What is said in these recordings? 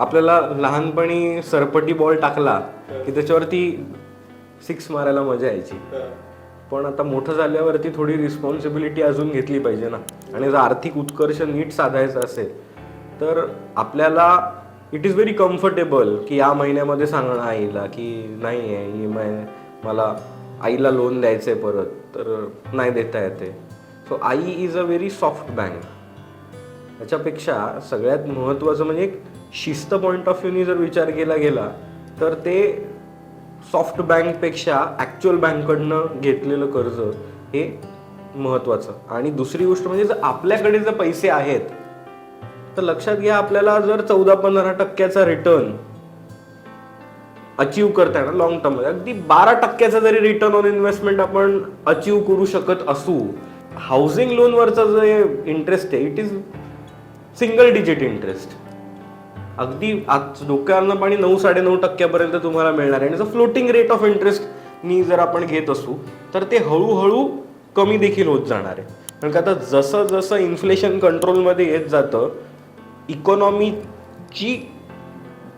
आपल्याला लहानपणी सरपटी बॉल टाकला की त्याच्यावरती सिक्स मारायला मजा यायची. पण आता मोठं झाल्यावरती थोडी रिस्पॉन्सिबिलिटी अजून घेतली पाहिजे ना. आणि जर आर्थिक उत्कर्ष नीट साधायचं असेल तर आपल्याला इट इज व्हेरी कम्फर्टेबल की या महिन्यामध्ये सांगणं आईला की नाही आहे ई एम आय मला आईला लोन द्यायचं आहे परत तर नाही देता येते. So I is a very soft bank त्याच्यापेक्षा सगळ्यात महत्त्वाचं म्हणजे एक शिस्त पॉईंट ऑफ व्ह्यूनी जर विचार केला गेला तर ते सॉफ्ट बँकपेक्षा ॲक्च्युअल बँककडनं घेतलेलं कर्ज हे महत्त्वाचं आणि दुसरी गोष्ट म्हणजे जर आपल्याकडे जर पैसे आहेत तर लक्षात घ्या आपल्याला जर चौदा पंधरा टक्क्याचा रिटर्न अचीव करताय ना लॉंग टर्ममध्ये. अगदी बारा टक्क्याचा जरी रिटर्न ऑन इन्व्हेस्टमेंट आपण अचीव करू शकत असू हाऊसिंग लोनवरचा जे इंटरेस्ट आहे it is single digit interest अगदी आज डोक्यावरनं पाणी नऊ साडेनऊ टक्क्यापर्यंत तुम्हाला मिळणार आहे. आणि जर फ्लोटिंग रेट ऑफ इंटरेस्ट मी जर आपण घेत असू तर ते हळूहळू कमी देखील होत जाणार आहे. कारण का आता जसं जसं इन्फ्लेशन कंट्रोलमध्ये येत जातं इकॉनॉमीची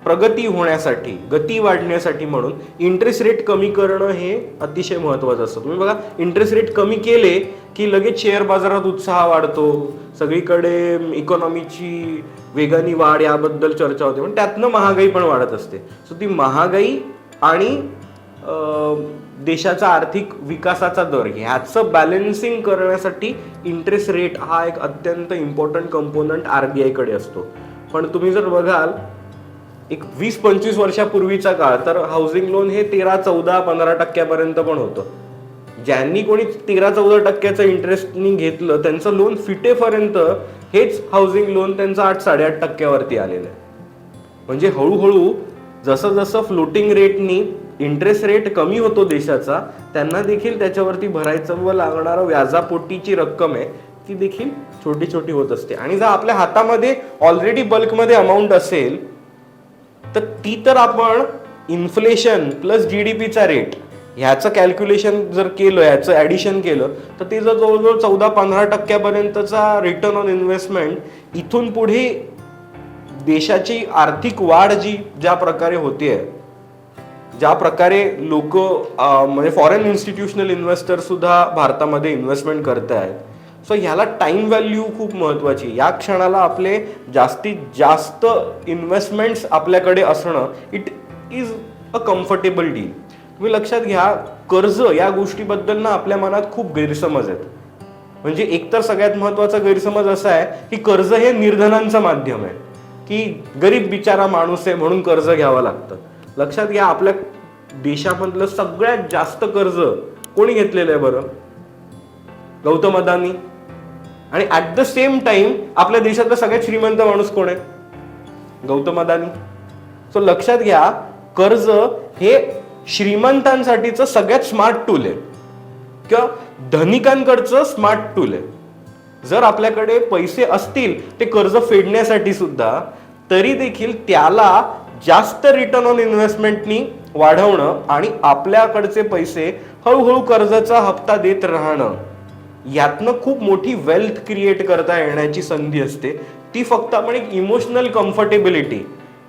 प्रगती होण्यासाठी गती वाढण्यासाठी म्हणून इंटरेस्ट रेट कमी करणं हे अतिशय महत्त्वाचं असतं. तुम्ही बघा इंटरेस्ट रेट कमी केले की लगेच शेअर बाजारात उत्साह वाढतो. सगळीकडे इकॉनॉमीची वेगाने वाढ याबद्दल चर्चा होते. पण त्यातनं महागाई पण वाढत असते. सो ती महागाई आणि देशाचा आर्थिक विकासाचा दर ह्याचं बॅलन्सिंग करण्यासाठी इंटरेस्ट रेट हा एक अत्यंत इम्पॉर्टंट कंपोनंट आर बी आयकडे असतो. पण तुम्ही जर बघाल एक वीस पंचवीस वर्षापूर्वीचा काळ तर हाऊसिंग लोन हे तेरा चौदा पंधरा टक्क्यापर्यंत पण होतं. ज्यांनी कोणी तेरा चौदा टक्क्याचं इंटरेस्टनी घेतलं त्यांचं लोन फिटेपर्यंत हेच हाऊसिंग लोन त्यांचं आठ साडेआठ टक्क्यावरती आलेलं आहे. म्हणजे हळूहळू जसं जसं फ्लोटिंग रेटनी इंटरेस्ट रेट कमी होतो देशाचा त्यांना देखील त्याच्यावरती भरायचं व लागणारं व्याजापोटीची रक्कम आहे ती देखील छोटी छोटी होत असते. आणि जर आपल्या हातामध्ये ऑलरेडी बल्कमध्ये अमाऊंट असेल तर ती तर आपण इन्फ्लेशन प्लस जी डी पीचा रेट ह्याचं कॅल्क्युलेशन जर केलं ह्याचं ॲडिशन केलं तर ते जर जवळजवळ चौदा पंधरा टक्क्यापर्यंतचा रिटर्न ऑन इन्व्हेस्टमेंट इथून पुढे देशाची आर्थिक वाढ जी ज्या प्रकारे होते ज्या प्रकारे लोक म्हणजे फॉरेन इन्स्टिट्यूशनल इन्व्हेस्टर सुद्धा भारतामध्ये इन्व्हेस्टमेंट करत आहेत सो ह्याला टाइम व्हॅल्यू खूप महत्वाची. या क्षणाला आपले जास्तीत जास्त इन्व्हेस्टमेंट्स आपल्याकडे असणं it is a comfortable deal तुम्ही लक्षात घ्या कर्ज या गोष्टीबद्दल ना आपल्या मनात खूप गैरसमज आहेत. म्हणजे एकतर सगळ्यात महत्त्वाचा गैरसमज असा आहे की कर्ज हे निर्धनांचं माध्यम आहे. की गरीब बिचारा माणूस आहे म्हणून कर्ज घ्यावं लागतं. लक्षात घ्या आपल्या देशामधलं सगळ्यात जास्त कर्ज कोणी घेतलेलं आहे बरं? गौतम अदानी. आणि ऍट द सेम टाइम आपल्या देशातला सगळ्यात श्रीमंत माणूस कोण आहे? गौतम अदानी. सो लक्षात घ्या कर्ज हे श्रीमंतांसाठीचं सगळ्यात स्मार्ट टूल आहे. किंवा धनिकांकडचं स्मार्ट टूल आहे. जर आपल्याकडे पैसे असतील ते कर्ज फेडण्यासाठी सुद्धा तरी देखील त्याला जास्त रिटर्न ऑन इन्व्हेस्टमेंटनी वाढवणं आणि आपल्याकडचे पैसे हळूहळू कर्जाचा हप्ता देत राहणं यातनं खूप मोठी वेल्थ क्रिएट करता येण्याची संधी असते. ती फक्त आपण एक इमोशनल कम्फर्टेबिलिटी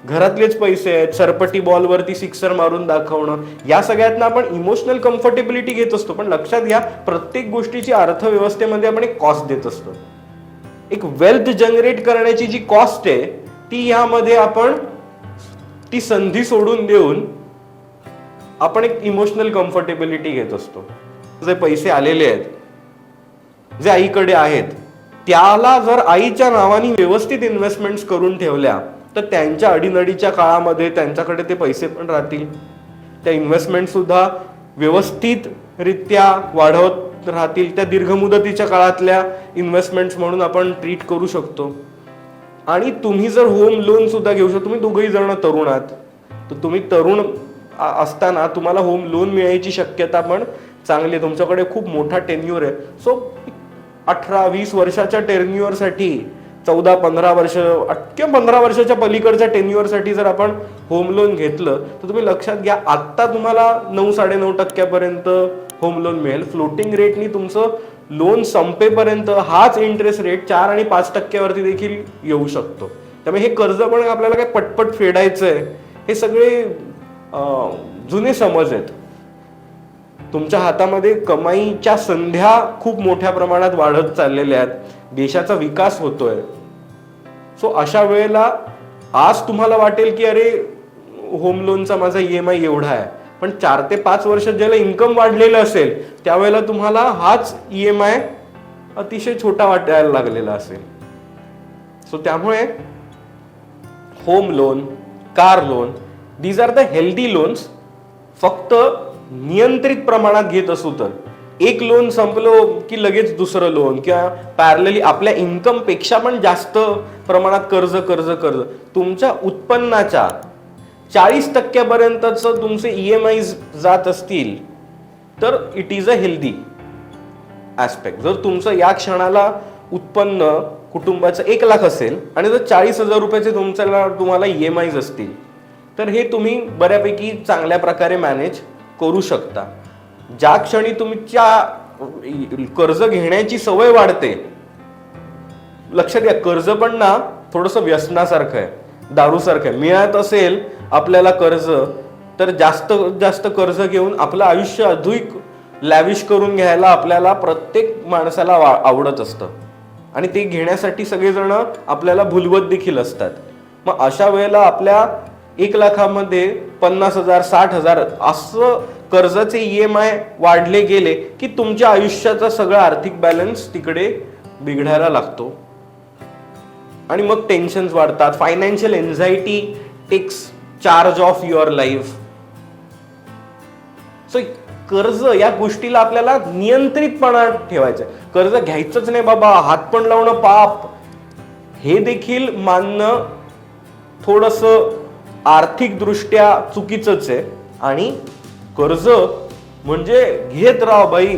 घरातलेच पैसे आहेत सरपटी बॉलवरती सिक्सर मारून दाखवणं या सगळ्यातनं आपण इमोशनल कम्फर्टेबिलिटी घेत असतो. पण लक्षात घ्या प्रत्येक गोष्टीची अर्थव्यवस्थेमध्ये आपण एक कॉस्ट देत असतो. एक वेल्थ जनरेट करण्याची जी कॉस्ट आहे ती यामध्ये आपण ती संधी सोडून देऊन आपण एक इमोशनल कम्फर्टेबिलिटी घेत असतो. जे पैसे आलेले आहेत जे आईकडे आहेत त्याला जर आईच्या नावाने व्यवस्थित इन्व्हेस्टमेंट्स करून ठेवल्या तर त्यांच्या अडीनडीच्या काळामध्ये त्यांच्याकडे ते पैसे पण राहतील. त्या इन्व्हेस्टमेंट सुद्धा व्यवस्थितरित्या वाढवत राहतील. त्या दीर्घ मुदतीच्या काळातल्या इन्व्हेस्टमेंट्स म्हणून आपण ट्रीट करू शकतो. आणि तुम्ही जर होम लोन सुद्धा घेऊ शकता तुम्ही दोघही जण तरुण आहात. तर तुम्ही तरुण असताना तुम्हाला होम लोन मिळायची शक्यता पण चांगली आहे. तुमच्याकडे खूप मोठा टेन्युअर आहे. सो अठरा वीस वर्षाच्या टेन्युअरसाठी चौदा पंधरा वर्ष किंवा पंधरा वर्षाच्या पलीकडच्या टेन्युअरसाठी जर आपण होम लोन घेतलं तर तुम्ही लक्षात घ्या आत्ता तुम्हाला नऊ साडेनऊ टक्क्यापर्यंत होम लोन मिळेल. फ्लोटिंग रेटनी तुमचं लोन संपेपर्यंत हाच इंटरेस्ट रेट चार आणि पाच टक्क्यावरती देखील येऊ शकतो. त्यामुळे हे कर्ज पण आपल्याला काय पटपट फेडायचं आहे हे सगळे जुने समज आहेत. तुमच्या हातामध्ये कमाईच्या संध्या खूप मोठ्या प्रमाणात वाढत चाललेल्या आहेत. देशाचा विकास होतोय. सो अशा वेळेला आज तुम्हाला वाटेल की अरे होम लोनचा माझा ई एम आय एवढा आहे. पण चार ते पाच वर्षात ज्याला इन्कम वाढलेलं असेल त्यावेळेला तुम्हाला हाच ई एम आय अतिशय छोटा वाटायला लागलेला असेल. सो त्यामुळे home loan car loan these are the healthy loans फक्त नियंत्रित प्रमाणात घेत असू तर. एक लोन संपलो की लगेच दुसरं लोन किंवा पॅरलली आपल्या इन्कमपेक्षा पण जास्त प्रमाणात कर्ज कर्ज कर्ज. तुमच्या उत्पन्नाच्या चाळीस टक्क्यापर्यंतच तुमचे ई एम आय जात असतील तर it is a healthy aspect जर तुमचं या क्षणाला उत्पन्न कुटुंबाचं एक लाख असेल आणि जर चाळीस हजार रुपयाचे तुमच्याला तुम्हाला ई एम आयज असतील तर हे तुम्ही बऱ्यापैकी चांगल्या प्रकारे मॅनेज करू शकता. ज्या क्षणी तुमच्या कर्ज घेण्याची सवय वाढते लक्षात घ्या कर्ज पण ना थोडंसं व्यसनासारखं आहे दारूसारखं आहे. मिळत असेल आपल्याला कर्ज तर जास्त जास्त कर्ज घेऊन आपलं आयुष्य अधिक लॅविश करून घ्यायला आपल्याला प्रत्येक माणसाला आवडत असतं. आणि ते घेण्यासाठी सगळेजण आपल्याला भुलवत देखील असतात. मग अशा वेळेला आपल्या एक लाखामध्ये पन्नास हजार साठ हजार असं कर्जाचे ई एम आय वाढले गेले की तुमच्या आयुष्याचा सगळा आर्थिक बॅलन्स तिकडे बिघडायला लागतो. आणि मग टेन्शन्स वाढतात. Financial anxiety takes charge of your life so कर्ज या गोष्टीला आपल्याला नियंत्रितपणा ठेवायचं आहे. कर्ज घ्यायचंच नाही बाबा. हात पण लावणं पाप. हे देखील मानणं थोडंसं आर्थिकदृष्ट्या चुकीचंच आहे. आणि कर्ज म्हणजे घेत राहा बाई.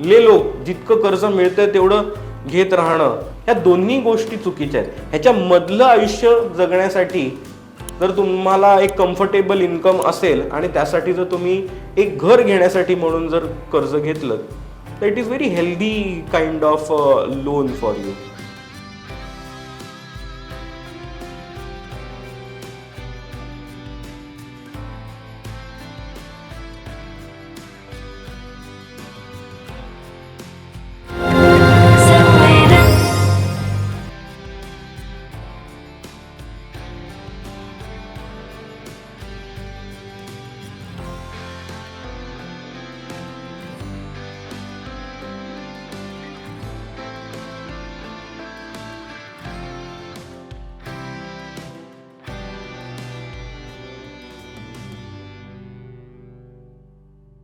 ले लोक जितकं कर्ज मिळतंय तेवढं घेत राहणं. ह्या दोन्ही गोष्टी चुकीच्या आहेत. ह्याच्या मधलं आयुष्य जगण्यासाठी जर तुम्हाला एक कम्फर्टेबल इन्कम असेल आणि त्यासाठी जर तुम्ही एक घर घेण्यासाठी म्हणून जर कर्ज घेतलं तर it is very healthy kind of loan for you